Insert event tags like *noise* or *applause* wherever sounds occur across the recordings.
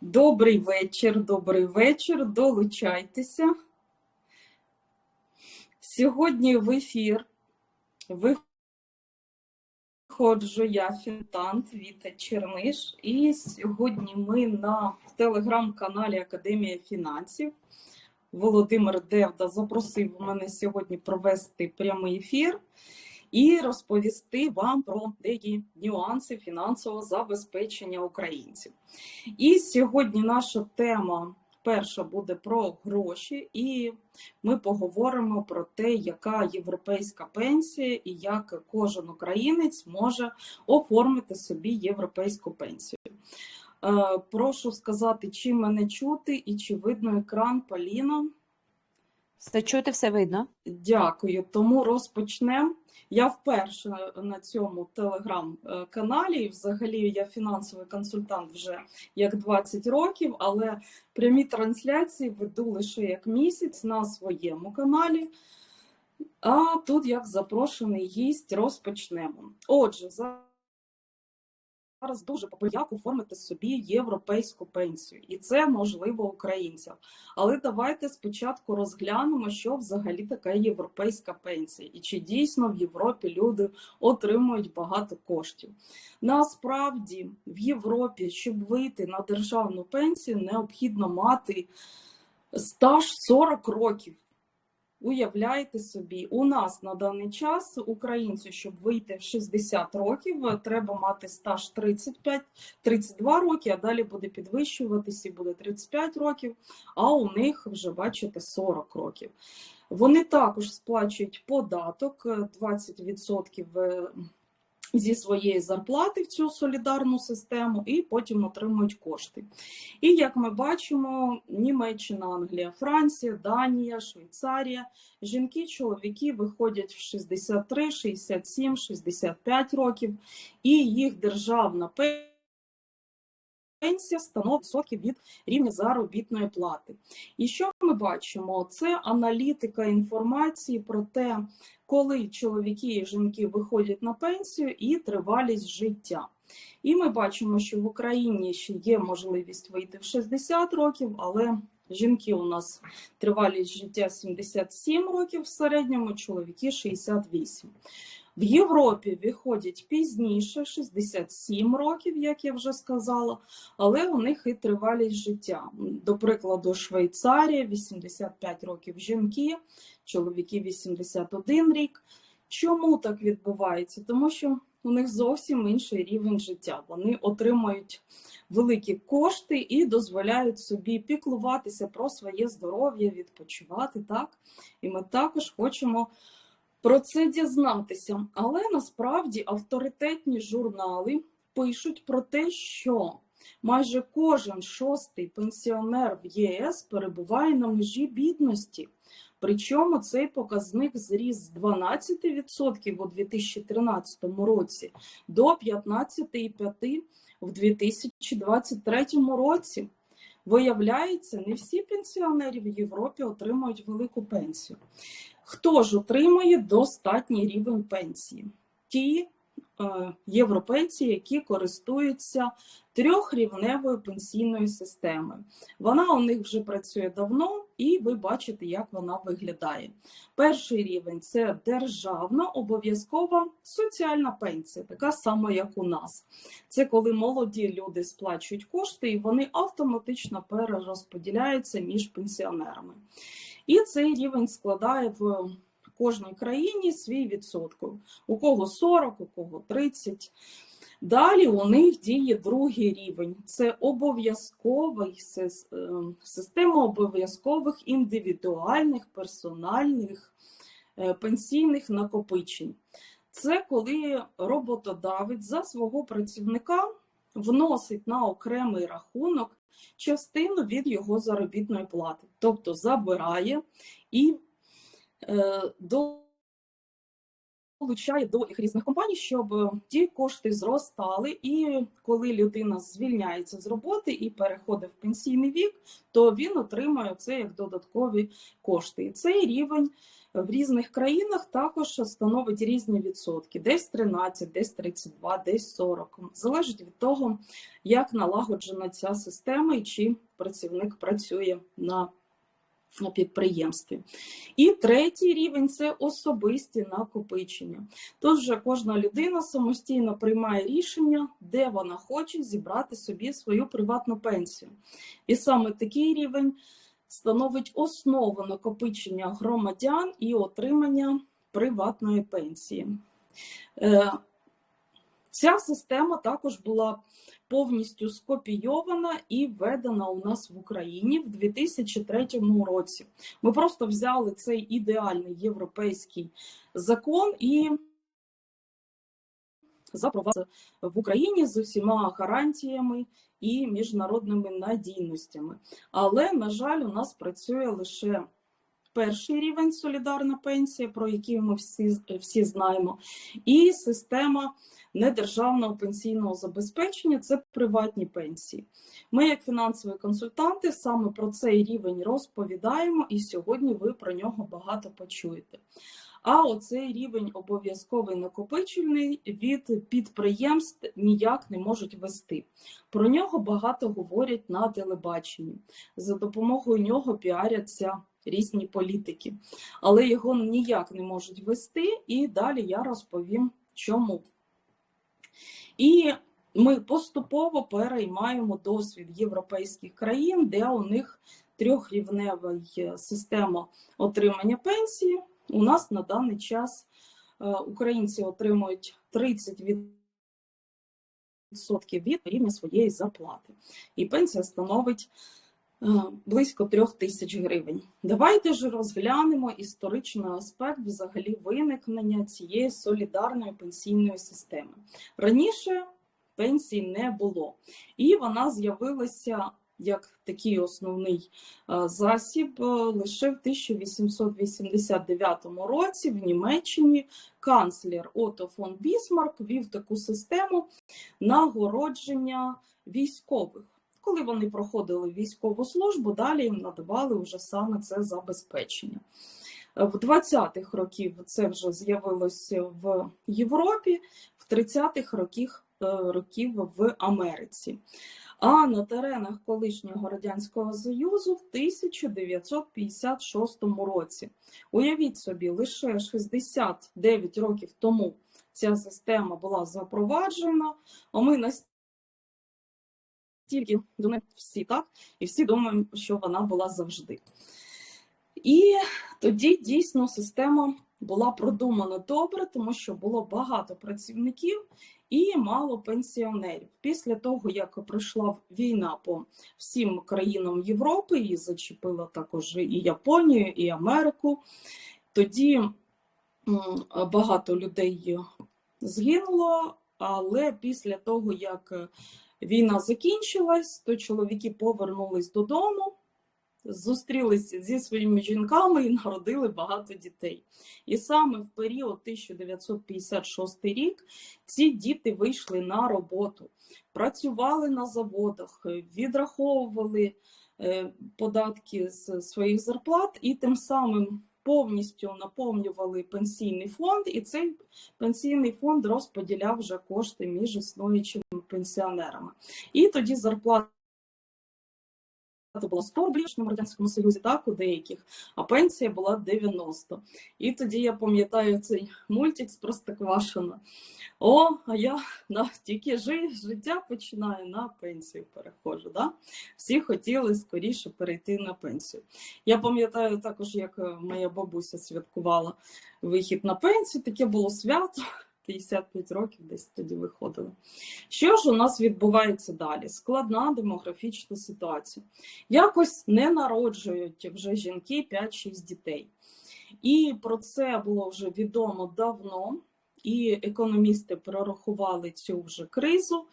Добрий вечір, добрий вечір. Долучайтеся. Сьогодні в ефір виходжу я, фінтант Віта Черниш, і сьогодні ми на телеграм-каналі Академія фінансів. Володимир Девда запросив мене сьогодні провести прямий ефір і розповісти вам про деякі нюанси фінансового забезпечення українців. І сьогодні наша тема перша буде про гроші, і ми поговоримо про те, яка європейська пенсія і як кожен українець може оформити собі європейську пенсію. Е, Прошу сказати, чи мене чути і чи видно екран Поліна. Все чути, все видно. Дякую. Тому розпочнемо. Я вперше на цьому телеграм-каналі. і Взагалі я фінансовий консультант вже як 20 років, але прямі трансляції веду лише як місяць на своєму каналі. А тут, як запрошений гість, розпочнемо. Отже, за Зараз дуже популярно оформити собі європейську пенсію, і це можливо українцям. Але давайте спочатку розглянемо, що взагалі таке європейська пенсія, і чи дійсно в Європі люди отримують багато коштів. Насправді, в Європі, щоб вийти на державну пенсію, необхідно мати стаж 40 років. Уявляєте собі, у нас на даний час українцю, щоб вийти в 60 років, треба мати стаж 35, 32 роки, а далі буде підвищуватися і буде 35 років, а у них вже бачите 40 років. Вони також сплачують податок 20% зі своєї зарплати в цю солідарну систему і потім отримують кошти. І як ми бачимо, Німеччина, Англія, Франція, Данія, Швейцарія, жінки, чоловіки виходять в 63, 67, 65 років, і їх державна пенсія Пенсія становить відсотків від рівня заробітної плати. І що ми бачимо? Це аналітика інформації про те, коли чоловіки і жінки виходять на пенсію і тривалість життя. І ми бачимо, що в Україні ще є можливість вийти в 60 років, але жінки у нас тривалість життя 77 років в середньому, чоловіки 68. В Європі виходять пізніше, 67 років, як я вже сказала, але у них і тривалість життя. До прикладу, Швейцарія 85 років жінки, чоловіки 81 рік. Чому так відбувається? Тому що у них зовсім інший рівень життя. Вони отримують великі кошти і дозволяють собі піклуватися про своє здоров'я, відпочивати. так? І ми також хочемо про це дізнатися. Але насправді авторитетні журнали пишуть про те, що майже кожен шостий пенсіонер в ЄС перебуває на межі бідності. Причому цей показник зріс з 12% у 2013 році до 15,5% в 2023 році. Виявляється, не всі пенсіонери в Європі отримують велику пенсію. Хто ж отримує достатній рівень пенсії? Ті європейці, які користуються трьохрівневою пенсійною системою. Вона у них вже працює давно, і ви бачите, як вона виглядає. Перший рівень це державна обов'язкова соціальна пенсія, така сама, як у нас. Це коли молоді люди сплачують кошти і вони автоматично перерозподіляються між пенсіонерами. І цей рівень складає в кожній країні свій відсоток. У кого 40, у кого 30. Далі у них діє другий рівень. Це обов'язковий е, система обов'язкових індивідуальних персональних е, пенсійних накопичень. Це коли роботодавець за свого працівника вносить на окремий рахунок частину від його заробітної плати, тобто забирає і долучає до їх різних компаній, щоб ті кошти зростали, і коли людина звільняється з роботи і переходить в пенсійний вік, то він отримує це як додаткові кошти. І цей рівень В різних країнах також становить різні відсотки: десь 13, десь 32, десь 40. Залежить від того, як налагоджена ця система і чи працівник працює на на підприємстві. І третій рівень це особисті накопичення. Вже кожна людина самостійно приймає рішення, де вона хоче зібрати собі свою приватну пенсію. І саме такий рівень становить основу накопичення громадян і отримання приватної пенсії. Ця система також була повністю скопійована і введена у нас в Україні в 2003 році. Ми просто взяли цей ідеальний європейський закон і запровадили в Україні з усіма гарантіями і міжнародними надійностями. Але, на жаль, у нас працює лише перший рівень солідарна пенсія, про який ми всі, всі знаємо, і система недержавного пенсійного забезпечення це приватні пенсії. Ми, як фінансові консультанти, саме про цей рівень розповідаємо, і сьогодні ви про нього багато почуєте. А оцей рівень обов'язковий накопичувальний від підприємств ніяк не можуть вести. Про нього багато говорять на телебаченні. За допомогою нього піаряться різні політики, але його ніяк не можуть вести, і далі я розповім чому. І ми поступово переймаємо досвід європейських країн, де у них трьохрівнева система отримання пенсії. У нас на даний час е, українці отримують 30% від рівня своєї зарплати. І пенсія становить близько трьох тисяч гривень. Давайте ж розглянемо історичний аспект взагалі виникнення цієї солідарної пенсійної системи. Раніше пенсій не було, і вона з'явилася як такий основний е, засіб е, лише в 1889 році в Німеччині канцлер Ото фон Бісмарк вів таку систему нагородження військових. Коли вони проходили військову службу, далі їм надавали вже саме це забезпечення. В 20-х років це вже з'явилося в Європі, в 30-х років, років в Америці. А на теренах колишнього Радянського Союзу в 1956 році. Уявіть собі, лише 69 років тому ця система була запроваджена, а ми настільки до неї всі так, і всі думаємо, що вона була завжди. І тоді дійсно система була продумана добре, тому що було багато працівників і мало пенсіонерів. Після того, як пройшла війна по всім країнам Європи, і зачепила також і Японію, і Америку, тоді багато людей згинуло, але після того, як війна закінчилась, то чоловіки повернулись додому зустрілися зі своїми жінками і народили багато дітей. І саме в період 1956 рік ці діти вийшли на роботу, працювали на заводах, відраховували е, податки з своїх зарплат і тим самим. Повністю наповнювали пенсійний фонд, і цей пенсійний фонд розподіляв вже кошти між існуючими пенсіонерами. І тоді зарплата була 100 рублів в Радянському Союзі, так, у деяких, а пенсія була 90. І тоді я пам'ятаю цей мультик з Простоквашино. О, а я на тільки жи, життя починаю на пенсію переходжу. Да? Всі хотіли скоріше перейти на пенсію. Я пам'ятаю також, як е, моя бабуся святкувала вихід на пенсію, таке було свято. 55 років десь тоді виходили. Що ж у нас відбувається далі? Складна демографічна ситуація. Якось не народжують вже жінки 5-6 дітей. І про це було вже відомо давно, і економісти прорахували цю вже кризу.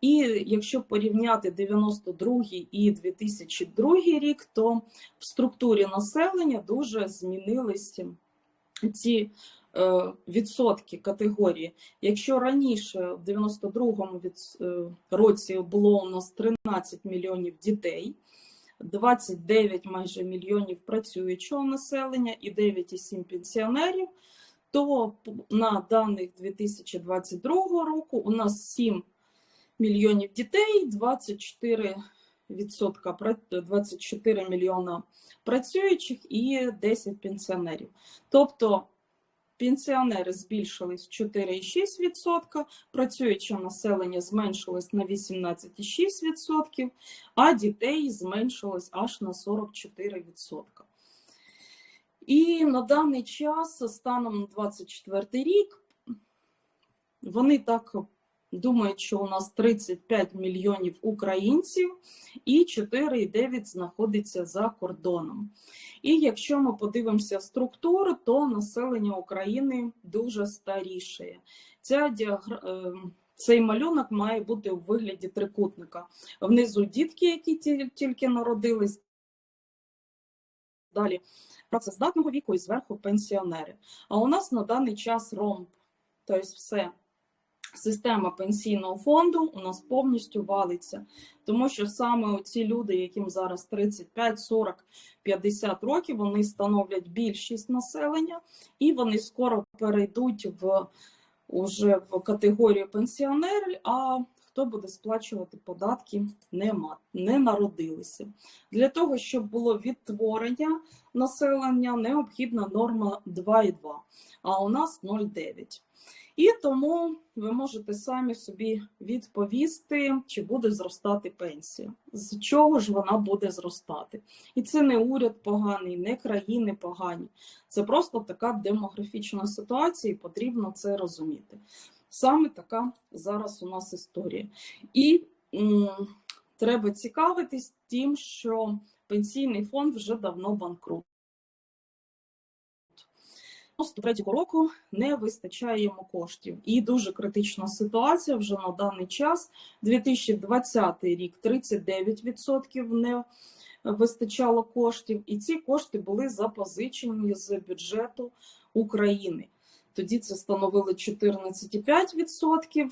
І якщо порівняти 92 і 2002 рік, то в структурі населення дуже змінилися ці відсотки категорії. Якщо раніше, в 92-му е, році було у нас 13 мільйонів дітей, 29 майже мільйонів працюючого населення і 9,7 пенсіонерів, то на даних 2022 року у нас 7 мільйонів дітей, 24 відсотка, пра- 24 мільйона працюючих і 10 пенсіонерів. Тобто пенсіонери збільшились 4,6%, працююче населення зменшилось на 18,6%, а дітей зменшилось аж на 44%. І на даний час, станом на 24 рік, вони так думають, що у нас 35 мільйонів українців і 4,9 знаходиться за кордоном. І якщо ми подивимося структуру, то населення України дуже старішає. Ця діагра... е, Цей малюнок має бути у вигляді трикутника. Внизу дітки, які тільки народились, далі працездатного віку і зверху пенсіонери. А у нас на даний час ромб, тобто все. Система пенсійного фонду у нас повністю валиться, тому що саме ці люди, яким зараз 35, 40, 50 років, вони становлять більшість населення, і вони скоро перейдуть в уже в категорію пенсіонери. А хто буде сплачувати податки, нема, не народилися. Для того, щоб було відтворення населення, необхідна норма 2,2, а у нас 0,9. І тому ви можете самі собі відповісти, чи буде зростати пенсія, з чого ж вона буде зростати. І це не уряд поганий, не країни погані. Це просто така демографічна ситуація, і потрібно це розуміти. Саме така зараз у нас історія. І м, треба цікавитись тим, що пенсійний фонд вже давно банкрут. 93 року не вистачає коштів. І дуже критична ситуація вже на даний час. 2020 рік 39% не вистачало коштів, і ці кошти були запозичені з бюджету України. Тоді це становило 14,5%.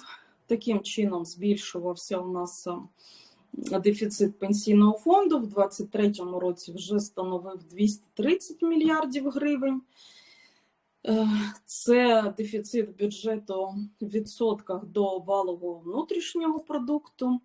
Таким чином збільшувався у нас е, дефіцит пенсійного фонду. В 2023 році вже становив 230 мільярдів гривень. Е, Це дефіцит бюджету в відсотках до валового внутрішнього продукту.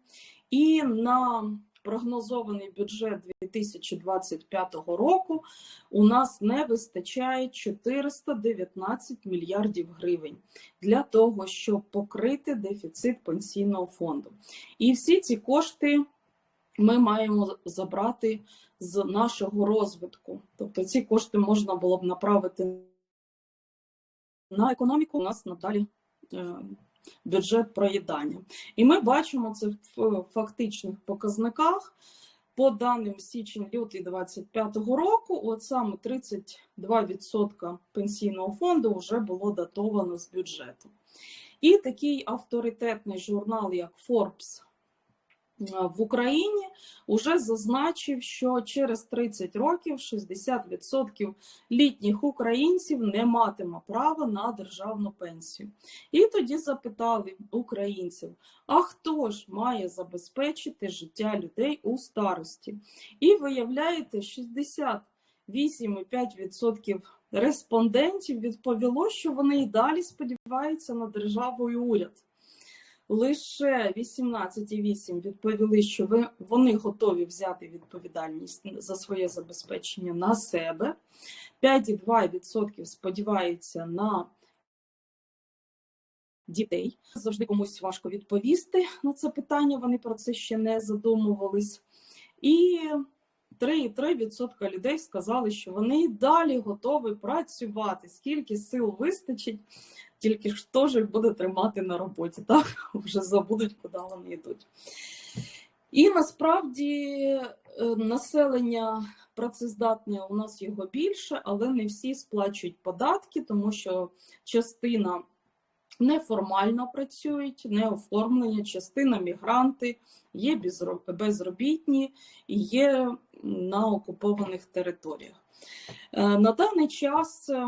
І на прогнозований бюджет 2025 року у нас не вистачає 419 мільярдів гривень для того, щоб покрити дефіцит пенсійного фонду. І всі ці кошти ми маємо забрати з нашого розвитку. Тобто ці кошти можна було б направити на економіку у нас надалі е, бюджет проїдання. І ми бачимо це в фактичних показниках. По даним січень-лютий 2025 року, от саме 32% пенсійного фонду вже було датовано з бюджету. І такий авторитетний журнал, як Forbes е, в Україні, вже зазначив, що через 30 років 60% літніх українців не матиме права на державну пенсію. І тоді запитали українців: а хто ж має забезпечити життя людей у старості? І виявляєте, 68,5% респондентів відповіло, що вони і далі сподіваються на державу і уряд. Лише 18,8 відповіли, що ви, вони готові взяти відповідальність за своє забезпечення на себе. 5,2% сподіваються на дітей. Завжди комусь важко відповісти на це питання, вони про це ще не задумувались. І 3,3% людей сказали, що вони далі готові працювати, скільки сил вистачить, тільки хто ж їх буде тримати на роботі, так? *laughs* Вже забудуть, куди вони йдуть. І насправді е, населення працездатне у нас його більше, але не всі сплачують податки, тому що частина неформально працюють, не оформлені, частина мігранти, є безробітні і є на окупованих територіях. Е, На даний час е,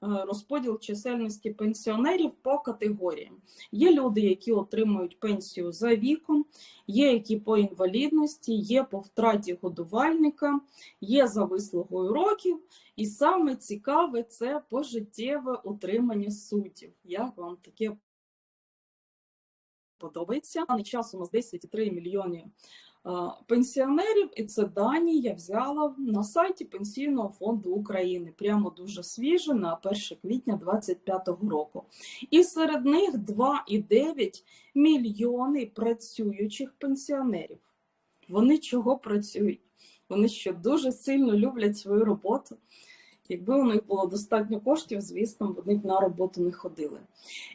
розподіл чисельності пенсіонерів по категоріям. Є люди, які отримують пенсію за віком, є які по інвалідності, є по втраті годувальника, є за вислугою років. І саме цікаве це пожиттєве утримання суддів. Як вам таке подобається? На даний час у нас 10,3 мільйони е, пенсіонерів, і це дані я взяла на сайті Пенсійного фонду України. Прямо дуже свіже на 1 квітня 2025 року. І серед них 2,9 мільйони працюючих пенсіонерів. Вони чого працюють? Вони що дуже сильно люблять свою роботу. Якби у них було достатньо коштів, звісно, вони б на роботу не ходили.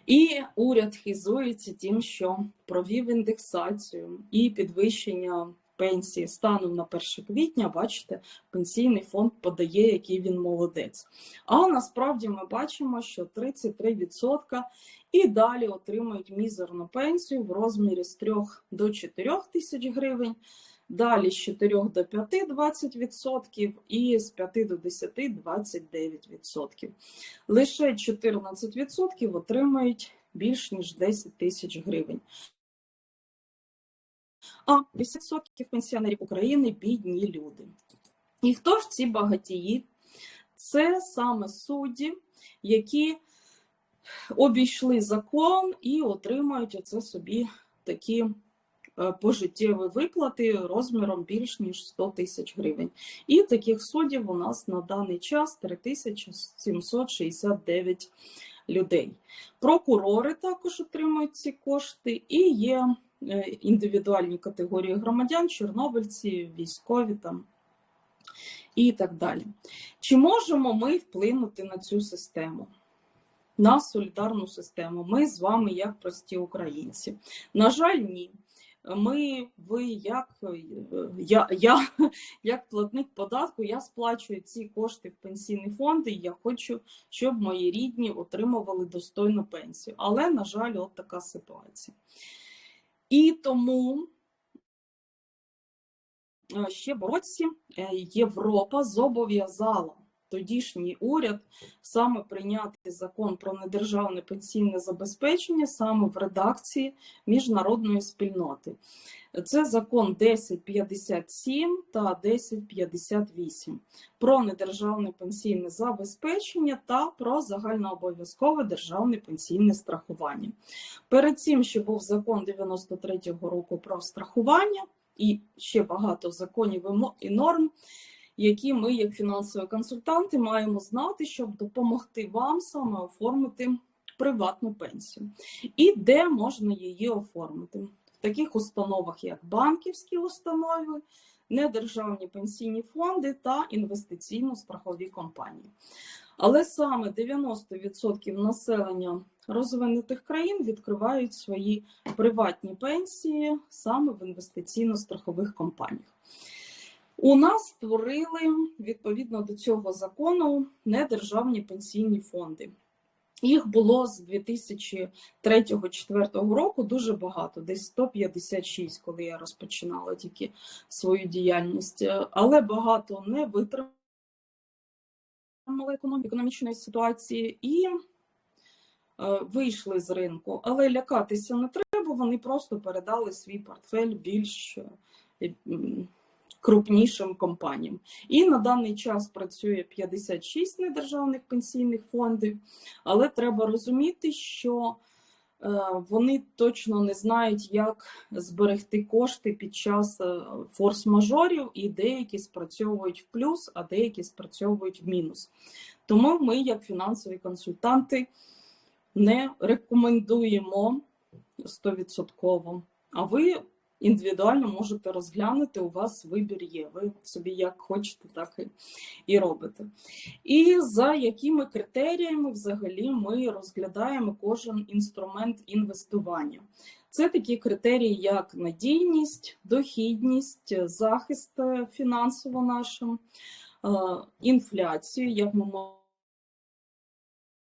І уряд хизується тим, що провів індексацію і підвищення пенсії станом на 1 квітня. Бачите, пенсійний фонд подає, який він молодець. А насправді ми бачимо, що 33% і далі отримують мізерну пенсію в розмірі з 3 до 4 тисяч гривень. Далі з 4 до 5 – 20% і з 5 до 10 – 29%. Лише 14% отримають більш ніж 10 тисяч гривень. А 50% пенсіонерів України – бідні люди. І хто ж ці багатії? Це саме судді, які обійшли закон і отримають оце собі такі пожиттєві виплати розміром більш ніж 100 тисяч гривень. І таких суддів у нас на даний час 3769 людей. Прокурори також отримують ці кошти, і є е, індивідуальні категорії громадян, чорнобильці, військові там і так далі. Чи можемо ми вплинути на цю систему? На солідарну систему. Ми з вами, як прості українці. На жаль, ні. Ми, ви, як я, я *laughs* як платник податку, я сплачую ці кошти в пенсійний фонд, і я хочу, щоб мої рідні отримували достойну пенсію. Але, на жаль, от така ситуація. І тому е, ще в році е, Європа зобов'язала тодішній уряд саме прийняти закон про недержавне пенсійне забезпечення саме в редакції міжнародної спільноти. Це закон 1057 та 1058 про недержавне пенсійне забезпечення та про загальнообов'язкове державне пенсійне страхування. Перед цим ще був закон 93-го року про страхування і ще багато законів і норм які ми, як фінансові консультанти, маємо знати, щоб допомогти вам саме оформити приватну пенсію. І де можна її оформити? В таких установах, як банківські установи, недержавні пенсійні фонди та інвестиційно-страхові компанії. Але саме 90% населення розвинутих країн відкривають свої приватні пенсії саме в інвестиційно-страхових компаніях. У нас створили відповідно до цього закону недержавні пенсійні фонди. Їх було з 2003-2004 року дуже багато, десь 156, коли я розпочинала тільки свою діяльність, але багато не витримали економічної ситуації і е, вийшли з ринку. Але лякатися не треба, вони просто передали свій портфель більш крупнішим компаніям. І на даний час працює 56 недержавних пенсійних фондів, але треба розуміти, що е, вони точно не знають, як зберегти кошти під час е, форс-мажорів, і деякі спрацьовують в плюс, а деякі спрацьовують в мінус. Тому ми, як фінансові консультанти, не рекомендуємо 100%. А ви індивідуально можете розглянути, у вас вибір є. Ви собі як хочете, так і робите. І за якими критеріями взагалі ми розглядаємо кожен інструмент інвестування. Це такі критерії, як надійність, дохідність, захист фінансово нашим, інфляцію, як ми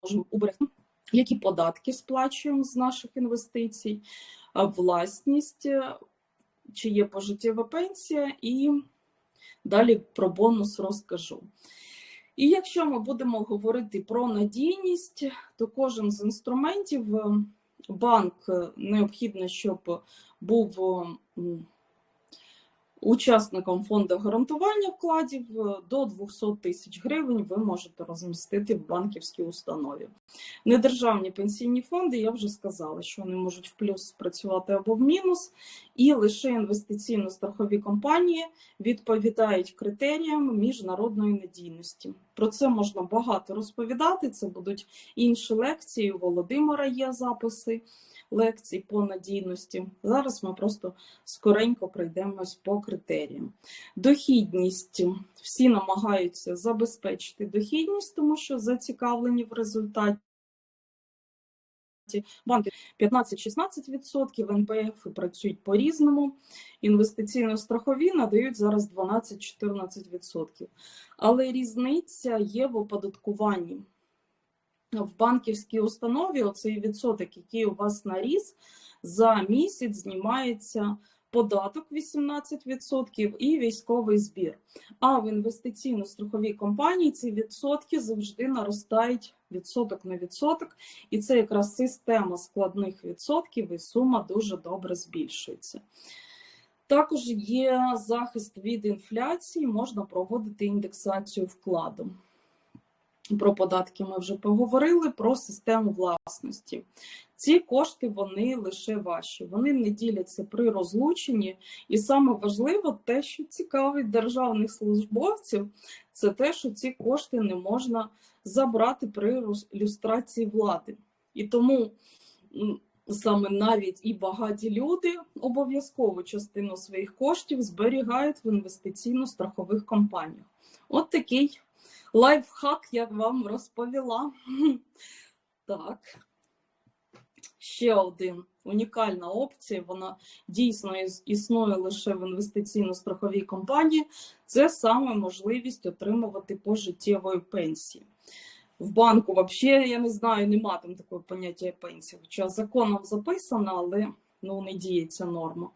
можемо уберегти, які податки сплачуємо з наших інвестицій, власність, чи є пожиттєва пенсія, і далі про бонус розкажу. І якщо ми будемо говорити про надійність, то кожен з інструментів е, банк е, необхідно, щоб був м, учасником фонду гарантування вкладів е, до 200 тисяч гривень ви можете розмістити в банківській установі. Недержавні пенсійні фонди, я вже сказала, що вони можуть в плюс працювати або в мінус, і лише інвестиційно-страхові компанії відповідають критеріям міжнародної надійності. Про це можна багато розповідати. Це будуть інші лекції. У Володимира є записи лекцій по надійності. Зараз ми просто скоренько пройдемось по критеріям. Дохідність. Всі намагаються забезпечити дохідність, тому що зацікавлені в результаті. Банки 15-16%, НПФ працюють по-різному. Інвестиційно-страхові надають зараз 12-14%. Але різниця є в оподаткуванні. В банківській установі оцей відсоток, який у вас наріс, за місяць знімається податок 18% і військовий збір. А в інвестиційно-страховій компанії ці відсотки завжди наростають відсоток на відсоток, і це якраз система складних відсотків, і сума дуже добре збільшується. Також є захист від інфляції, можна проводити індексацію вкладу. Про податки ми вже поговорили, про систему власності. Ці кошти вони лише ваші, вони не діляться при розлученні. І саме важливо, те, що цікавить державних службовців, це те, що ці кошти не можна забрати при люстрації влади. І тому саме навіть і багаті люди обов'язково частину своїх коштів зберігають в інвестиційно-страхових компаніях. От такий лайфхак я вам розповіла. *laughs* Так. Ще один унікальна опція. Вона дійсно існує лише в інвестиційно-страховій компанії. Це саме можливість отримувати пожиттєвої пенсії. В банку взагалі, я не знаю, нема там такого поняття пенсії. Хоча законом записано, але ну, не діє ця норма.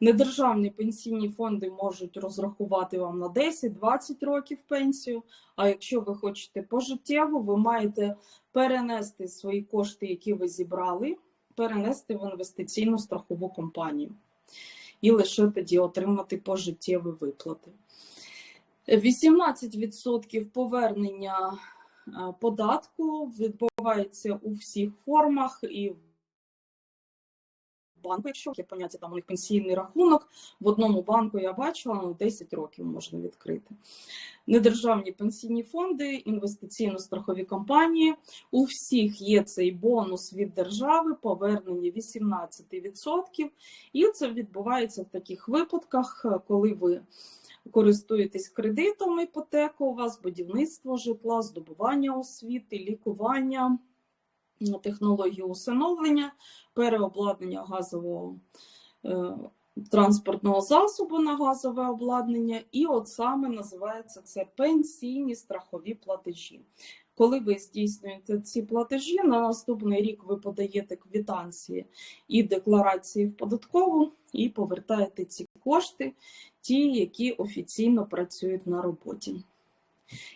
Недержавні пенсійні фонди можуть розрахувати вам на 10-20 років пенсію. А якщо ви хочете пожиттєво, ви маєте перенести свої кошти, які ви зібрали, перенести в інвестиційну страхову компанію. І лише тоді отримати пожиттєві виплати. 18% повернення е, податку відбувається у всіх формах і в банку, якщо є поняття там у них пенсійний рахунок. В одному банку я бачила, ну 10 років можна відкрити. Недержавні пенсійні фонди, інвестиційно-страхові компанії. У всіх є цей бонус від держави, повернення 18%. І це відбувається в таких випадках, коли ви користуєтесь кредитом іпотеку, у вас будівництво житла, здобування освіти, лікування, технології усиновлення, переобладнання газового е, транспортного засобу на газове обладнання, і от саме називається це пенсійні страхові платежі. Коли ви здійснюєте ці платежі, на наступний рік ви подаєте квитанції і декларації в податкову і повертаєте ці кошти, ті, які офіційно працюють на роботі.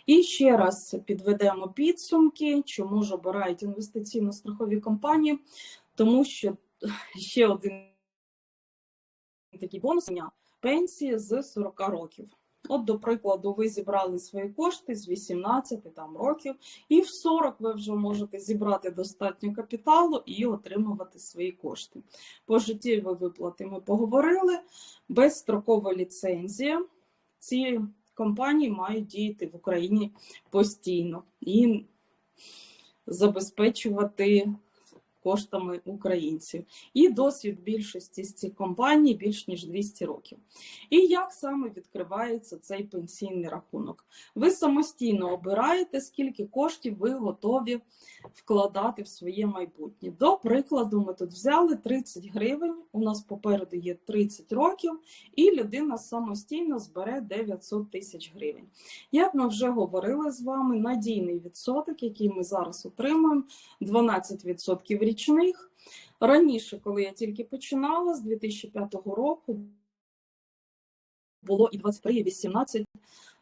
І ще раз підведемо підсумки, чому ж обирають інвестиційно-страхові компанії, тому що *laughs* ще один такий бонус – пенсії з 40 років. От, до прикладу, ви зібрали свої кошти з 18 там, років, і в 40 ви вже можете зібрати достатньо капіталу і отримувати свої кошти. Пожиттєві виплати ми поговорили. Безстрокова ліцензія. Ці компанії мають діяти в Україні постійно і забезпечувати коштами українців. І досвід більшості з цих компаній більш ніж 200 років. І як саме відкривається цей пенсійний рахунок? Ви самостійно обираєте, скільки коштів ви готові вкладати в своє майбутнє. До прикладу, ми тут взяли 30 гривень, у нас попереду є 30 років, і людина самостійно збере 900 тисяч гривень. Як ми вже говорили з вами, надійний відсоток, який ми зараз отримуємо, 12% річних. Раніше, коли я тільки починала з 2005 року, було і 23, і 18.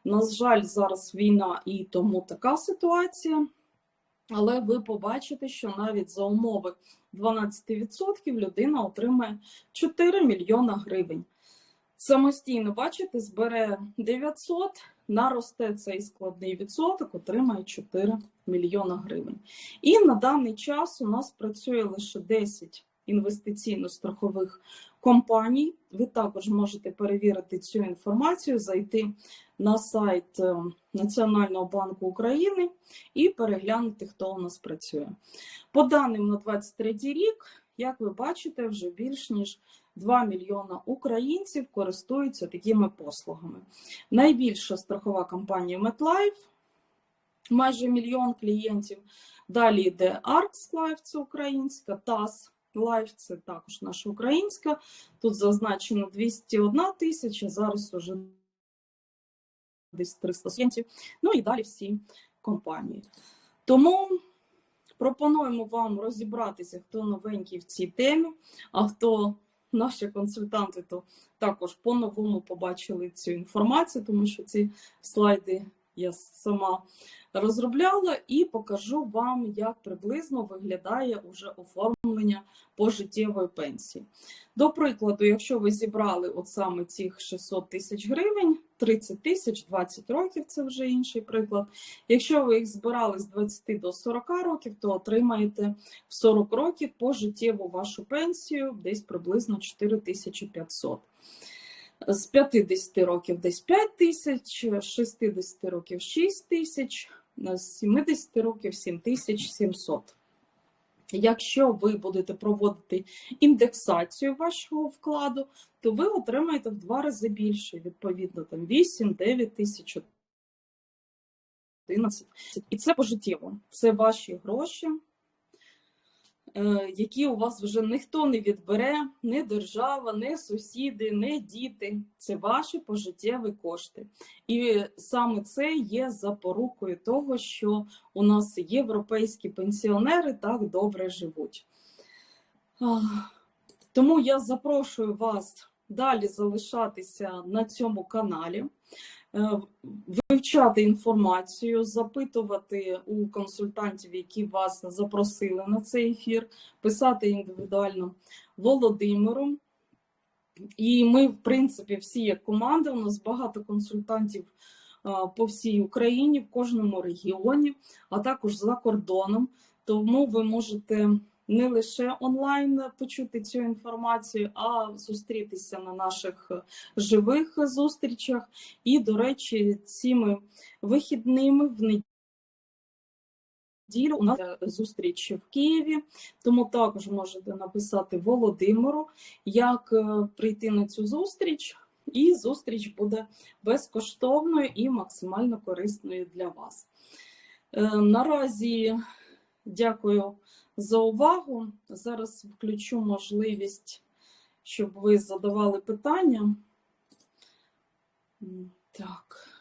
На жаль, зараз війна і тому така ситуація. Але ви побачите, що навіть за умови 12% людина отримає 4 мільйона гривень. Самостійно, бачите, збере 900, наросте цей складний відсоток, отримає 4 мільйона гривень. І на даний час у нас працює лише 10 інвестиційно-страхових компаній. Ви також можете перевірити цю інформацію, зайти на сайт е, Національного банку України і переглянути, хто у нас працює. По даним на 23 рік, як ви бачите, вже більш ніж 2 мільйона українців користуються такими послугами. Найбільша страхова компанія MetLife, майже мільйон клієнтів. Далі йде Arx Life, це українська, TAS Life, це також наша українська. Тут зазначено 201 тисяча, зараз уже десь 300 клієнтів. Ну і далі всі компанії. Тому пропонуємо вам розібратися, хто новенький в цій темі, а хто наші консультанти, то також по-новому побачили цю інформацію, тому що ці слайди я сама розробляла і покажу вам, як приблизно виглядає уже оформлення пожиттєвої пенсії. До прикладу, якщо ви зібрали от саме цих 600 тисяч гривень, 30 тисяч, 20 років це вже інший приклад. Якщо ви їх збирали з 20 до 40 років, то отримаєте в 40 років пожиттєву вашу пенсію десь приблизно 4500. З 50 років десь 5 тисяч, з 60 років 6 тисяч, з 70 років 7700. Якщо ви будете проводити індексацію вашого вкладу, то ви отримаєте в два рази більше, відповідно, там 8, 9 тисяч, 11. І це пожиттєво. Це ваші гроші, які у вас вже ніхто не відбере, не держава, не сусіди, не діти. Це ваші пожиттєві кошти. І саме це є запорукою того, що у нас європейські пенсіонери так добре живуть. Тому я запрошую вас далі залишатися на цьому каналі, е, вивчати інформацію, запитувати у консультантів, які вас запросили на цей ефір, писати індивідуально Володимиру. І ми, в принципі, всі як команда, у нас багато консультантів по всій Україні, в кожному регіоні, а також за кордоном. Тому ви можете не лише онлайн почути цю інформацію, а зустрітися на наших живих зустрічах. І, до речі, цими вихідними в неділю у нас зустріч в Києві, тому також можете написати Володимиру, як е, прийти на цю зустріч. І зустріч буде безкоштовною і максимально корисною для вас. Е, Наразі дякую за увагу. Зараз включу можливість, щоб ви задавали питання. Так.